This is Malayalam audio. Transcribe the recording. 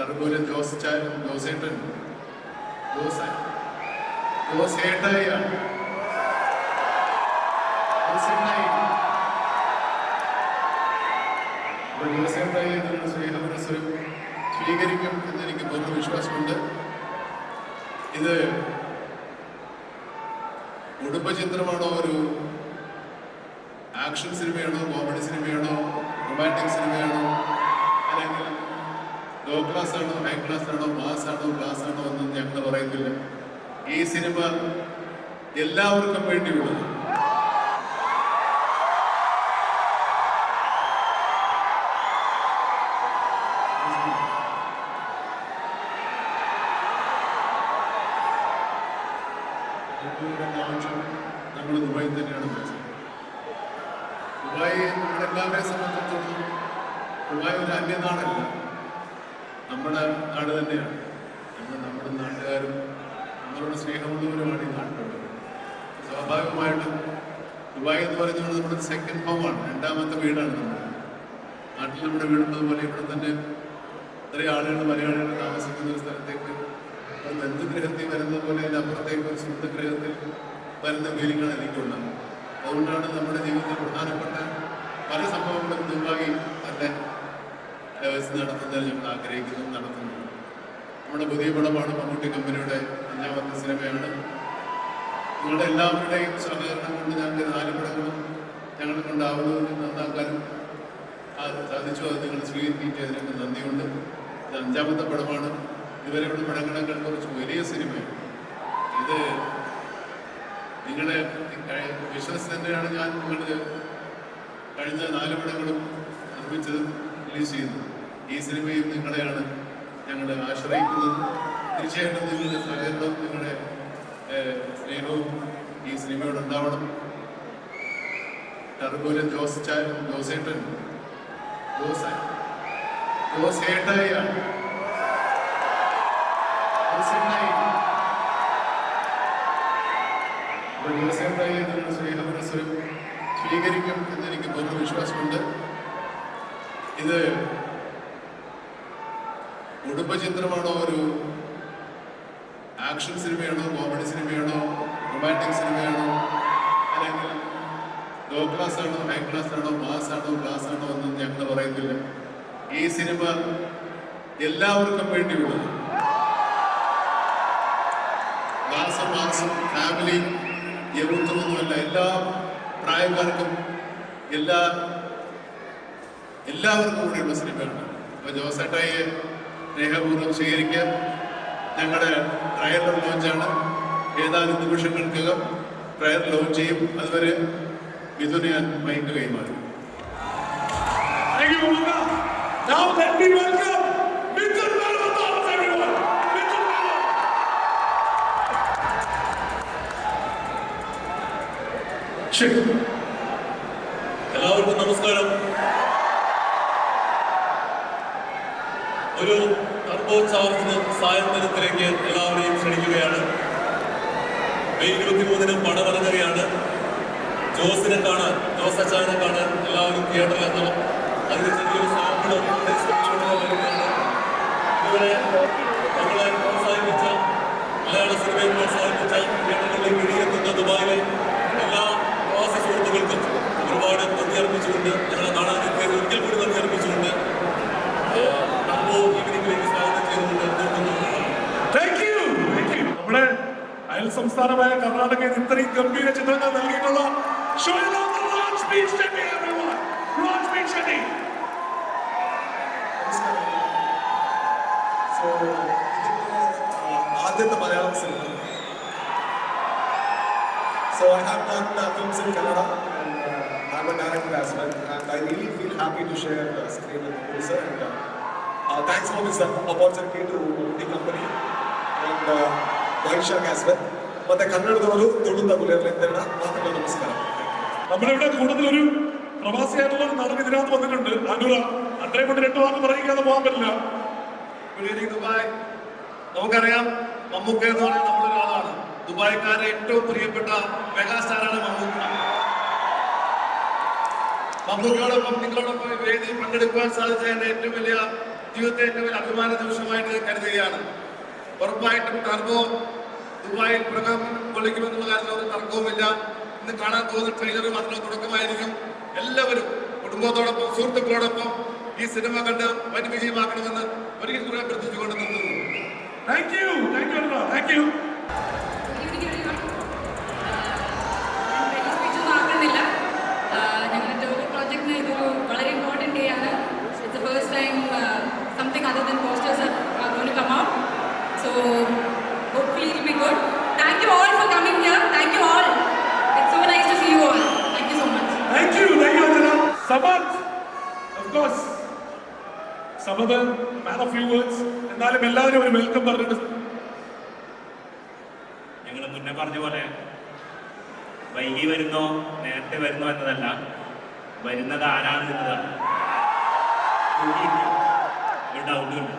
അതുപോലെ ജോസ് ജോസേട്ടൻ ജോസ് ജോസേട്ടായാണ് ജോസേട്ടായി എന്നുള്ള സ്നേഹപുരസ്സരം സ്വീകരിക്കും എന്നെനിക്ക് പൂർണ വിശ്വാസമുണ്ട്. ഇത് കുടുംബചിത്രമാണോ ഒരു ആക്ഷൻ സിനിമയാണോ കോമഡി സിനിമയാണോ റൊമാന്റിക് സിനിമയാണോ? ലോ ക്ലാസ് ആണോ ഹൈ ക്ലാസ് ആണോ മാസ് ആണോ ക്ലാസ് ആണോ എന്നും ഞങ്ങൾ പറയുന്നില്ല. ഈ സിനിമ എല്ലാവർക്കും വേണ്ടിയുള്ളത് നമ്മൾ ദുബായിൽ തന്നെയാണ് പഠിച്ചത് ദുബായ് നമ്മളെല്ലാവരെയും സംബന്ധിച്ചിടത്തോളം ദുബായ് ഒരു അന്യനാടല്ല. നമ്മുടെ നാട് തന്നെയാണ്. നമ്മൾ നമ്മുടെ നാട്ടുകാരും നമ്മളോട് സ്നേഹമുള്ളവരുമാണ് ഈ നാട്ടിലുള്ളത്. സ്വാഭാവികമായിട്ടും ദുബായ് എന്ന് പറയുന്നത് നമ്മുടെ സെക്കൻഡ് ഹോമാണ് രണ്ടാമത്തെ വീടാണ് നമ്മുടെ നാട്ടിൽ നമ്മുടെ വീടുള്ളത് പോലെ ഇവിടെ തന്നെ ഇത്രയും ആളുകൾ മലയാളികൾ താമസിക്കുന്ന ഒരു സ്ഥലത്തേക്ക് ഒരു ബന്ധുഗ്രഹത്തിൽ വരുന്നത് പോലെ അതിന്റെ അപ്പുറത്തേക്ക് ഒരു സ്വന്തഗ്രഹത്തിൽ വരുന്ന എനിക്ക് എനിക്കുള്ളത് അതുകൊണ്ടാണ് നമ്മുടെ ജീവിതത്തിൽ പ്രധാനപ്പെട്ട പല സംഭവങ്ങളും ദുബായി തന്നെ വെച്ച് നടത്തുന്നതിൽ ഞങ്ങൾ ആഗ്രഹിക്കുന്നു നടത്തുന്നു. നമ്മുടെ പുതിയ പടമാണ് മമ്മൂട്ടി കമ്പനിയുടെ അഞ്ചാമത്തെ സിനിമയാണ്. നിങ്ങളുടെ എല്ലാവരുടെയും സഹകരണം കൊണ്ട് ഞങ്ങൾക്ക് നാല് പടങ്ങളും ഞങ്ങളെ കൊണ്ടാവുന്നതിന് നന്നാക്കാനും സാധിച്ചു. അത് നിങ്ങൾ സ്വീകരിച്ചതിനൊക്കെ നന്ദിയുണ്ട്. ഇത് അഞ്ചാമത്തെ പടമാണ്. ഇതുവരെയുള്ള പടങ്ങളെക്കാൾ കുറച്ച് വലിയ സിനിമയാണ്. ഇത് നിങ്ങളെ വിശ്വസ് തന്നെയാണ് ഞാൻ നിങ്ങൾ കഴിഞ്ഞ നാല് പടങ്ങളും നിർമ്മിച്ചത് റിലീസ് ചെയ്യുന്നത്. ഈ സിനിമയും നിങ്ങളെയാണ് ഞങ്ങൾ ആശ്രയിക്കുന്നത്. തീർച്ചയായിട്ടും നിങ്ങളുടെ സഹകരണവും നിങ്ങളുടെ സ്നേഹവും ഈ സിനിമയോട് ഉണ്ടാവണം. അതുപോലെ ജോസ് ജോസേട്ടൻ ജോസ് ജോസേട്ടായാണ് ജോസേട്ടായി എന്നുള്ള സ്നേഹപുരസ്സരം സ്വീകരിക്കും എന്നെനിക്ക് പൂർണ വിശ്വാസമുണ്ട് ഇത് കുടുംബചിത്രമാണോ ഒരു ആക്ഷൻ സിനിമയാണോ കോമഡി സിനിമയാണോ റൊമാന്റിക് സിനിമയാണോ അല്ലെങ്കിൽ ലോ ക്ലാസ് ആണോ ഹൈ ക്ലാസ് ആണോ മാസ് ആണോ ക്ലാസ് ആണോ എന്നും ഞങ്ങൾ പറയുന്നില്ല. ഈ സിനിമ എല്ലാവർക്കും വേണ്ടി വേണ്ടിയുള്ളത് ക്ലാസ് മാസം ഫാമിലി യൗത്വമൊന്നുമല്ല എല്ലാ പ്രായക്കാർക്കും എല്ലാ എല്ലാവർക്കും കൂടെയുള്ള സിനിമയാണ്. അപ്പോൾ ജോസേട്ടായി സ്നേഹപൂർവം സ്വീകരിക്കാൻ ഞങ്ങളുടെ ട്രയൽ ലോഞ്ചാണ് ഏതാനും നിമിഷങ്ങൾക്കകം ട്രയൽ ലോഞ്ച് ചെയ്യും അതുവരെ മിഥുന് ഞാൻ മൈക്ക് കൈമാറും. Now let me welcome Mithun Thomas, everyone. Mithun Mehta. എല്ലാവർക്കും നമസ്കാരം ഒരു ടർബോ ചാർജ് സായന്തനത്തിലേക്ക് എല്ലാവരെയും ക്ഷണിക്കുകയാണ്. മെയ് ഇരുപത്തി പട പടവരങ്ങുകയാണ് ജോസിനെ കാണാൻ ജോസ് അച്ചാനെ കാണാൻ എല്ലാവരും തിയേറ്ററിൽ എത്തണം. അതിന് ചെറിയൊരു നമ്മളെ പ്രോത്സാഹിപ്പിച്ച മലയാള സിനിമയെ പ്രോത്സാഹിപ്പിച്ച തിയേറ്ററുകളിലേക്ക് ഇടിയെത്തുന്ന ദുബായിലെ എല്ലാ സംസ്ഥാനമായ കർണാടകയിൽ ഇത്രയും ഗംഭീര ചിത്രങ്ങൾ നൽകിയിട്ടുള്ള So I have done uh, films in Canada and uh, I'm a director as well and I really feel happy to share the uh, screen with the producer and uh, uh, thanks for this uh, opportunity to the company. And uh, and Vaishakh as well ಮತ್ತೆ ಕನ್ನಡದವರು ತುಳು ತಗುಲಿರಲಿದ್ದೇಣ ಮಾತುಗಳು ನಮಸ್ಕಾರ നമ്മുടെ ഇവിടെ കൂടുതൽ ഒരു പ്രവാസിയായിട്ടുള്ള ഒരു നടൻ ഇതിനകത്ത് വന്നിട്ടുണ്ട് അനുര അത്രയും കൊണ്ട് രണ്ടു വാക്ക് പറയുകയാതെ പോകാൻ പറ്റില്ല ഗുഡ് ഈവനിങ് ദുബായ് നമുക്കറിയാം മമ്മൂക്ക എന്ന് പറയുന്ന നമ്മളൊരാളാണ് ദുബായ്ക്കാരുടെ ഏറ്റവും പ്രിയപ്പെട്ട മെഗാസ്റ്റാറാണ് മമ്മൂക്ക മമ്മൂക്കയോടൊപ്പം നിങ്ങളോടൊപ്പം ഈ വേദിയിൽ പങ്കെടുക്കുവാൻ സാധിച്ച എൻ്റെ ഏറ്റവും വലിയ ജീവിതത്തെ ഏറ്റവും വലിയ അഭിമാന നിമിഷമായിട്ട് കരുതുകയാണ് ഉറപ്പായിട്ടും ടർബോ ദുബായിൽ പ്രകം കൊള്ളിക്കുമെന്നുള്ള കാര്യത്തിൽ ഒരു തർക്കവുമില്ല. ഇന്ന് കാണാൻ പോകുന്ന ട്രെയിലറും അതിന് തുടക്കമായിരിക്കും. എല്ലാവരും കുടുംബത്തോടൊപ്പം സുഹൃത്തുക്കളോടൊപ്പം ഈ സിനിമ കണ്ട് വൻ വിജയമാക്കണമെന്ന് ഒരിക്കൽ കൂടെ അഭ്യർത്ഥിച്ചുകൊണ്ട് നിർത്തുന്നു thank you thank you thank you ആക്കുന്നില്ല ഞങ്ങളുടെ ടോബോ പ്രോജക്റ്റിന് ഇതൊരു സമത് മാൻ ഓഫ് ഫ്യൂ എന്നാലും എല്ലാവരും ഒരു വെൽക്കം പറഞ്ഞിട്ട് ഞങ്ങൾ മുന്നേ പറഞ്ഞ പോലെ വൈകി വരുന്നോ നേരത്തെ വരുന്നോ എന്നതല്ല. വരുന്നത് ആരാണ് എന്നതാണ് ഒരു ഡൗട്ടുമില്ല